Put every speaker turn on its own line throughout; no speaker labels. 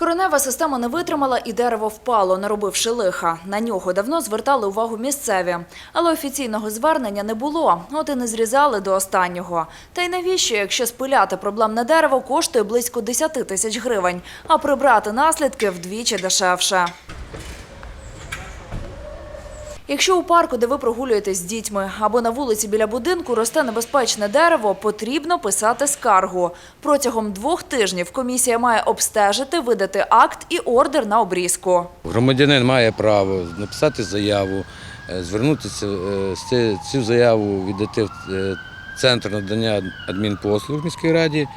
Коронева система не витримала і дерево впало, наробивши лиха. На нього давно звертали увагу місцеві. Але офіційного звернення не було, от і не зрізали до останнього. Та й навіщо, якщо спиляти проблемне дерево коштує близько 10 тисяч гривень, а прибрати наслідки вдвічі дешевше. Якщо у парку, де ви прогулюєтесь з дітьми, або на вулиці біля будинку росте небезпечне дерево, потрібно писати скаргу. Протягом двох тижнів комісія має обстежити, видати акт і ордер на обрізку.
Громадянин має право написати заяву, е, звернутися е, цю заяву віддати в е, центр надання адмінпослуг міській раді.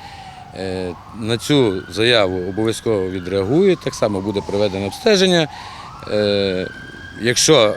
На цю заяву обов'язково відреагують, так само буде проведено обстеження. Якщо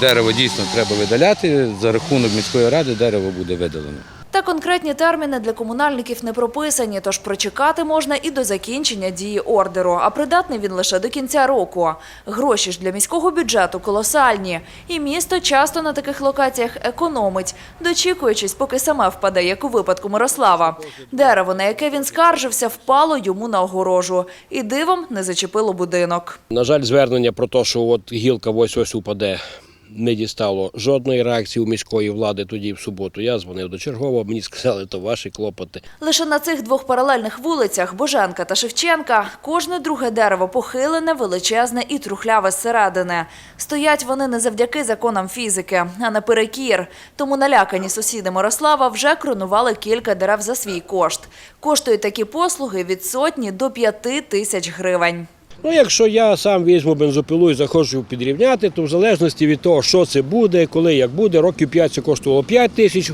дерево дійсно треба видаляти, за рахунок міської ради дерево буде видалено.
Та конкретні терміни для комунальників не прописані, тож прочекати можна і до закінчення дії ордеру, а придатний він лише до кінця року. Гроші ж для міського бюджету колосальні, і місто часто на таких локаціях економить, дочікуючись, поки саме впаде, як у випадку Мирослава. Дерево, на яке він скаржився, впало йому на огорожу, і дивом не зачепило будинок.
На жаль, звернення про те, що от гілка ось ось упаде, не дістало жодної реакції у міської влади тоді в суботу. Я дзвонив до чергового, мені сказали, то ваші клопоти.
Лише на цих двох паралельних вулицях Боженка та Шевченка кожне друге дерево похилене, величезне і трухляве зсередини. Стоять вони не завдяки законам фізики, а наперекір. Тому налякані сусіди Мирослава вже кронували кілька дерев за свій кошт. Коштують такі послуги від сотні до п'яти тисяч гривень.
Ну, якщо я сам візьму бензопилу і захочу підрівняти, то в залежності від того, що це буде, коли як буде, років 5 це коштувало 5 тисяч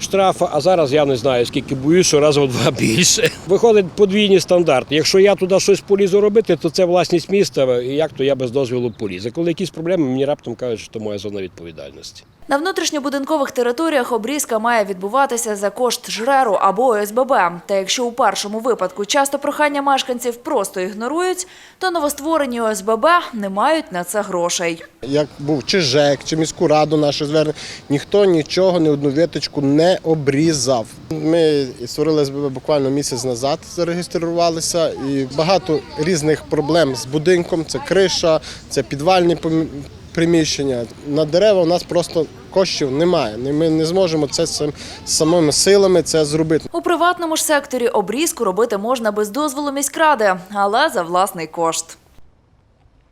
штрафа, а зараз я не знаю, скільки боюсь, що разом в два більше. Виходить подвійні стандарти. Якщо я туди щось полізу робити, то це власність міста, і як то я без дозволу поліз. Коли якісь проблеми, мені раптом кажуть, що то моя зона відповідальності.
На внутрішньобудинкових територіях обрізка має відбуватися за кошт жреру або ОСББ. Та якщо у першому випадку часто прохання мешканців просто ігнорують, то новостворені ОСББ не мають на це грошей.
як був чи ЖЕК, чи міську раду наше звернення, ніхто нічого, ні одну виточку не обрізав. Ми створили СББ буквально місяць назад, зареєструвалися, і багато різних проблем з будинком. Це криша, це підвальні приміщення. На дерева у нас просто коштів немає. Ми не зможемо це самими силами це зробити.
У приватному ж секторі обрізку робити можна без дозволу міськради, але за власний кошт.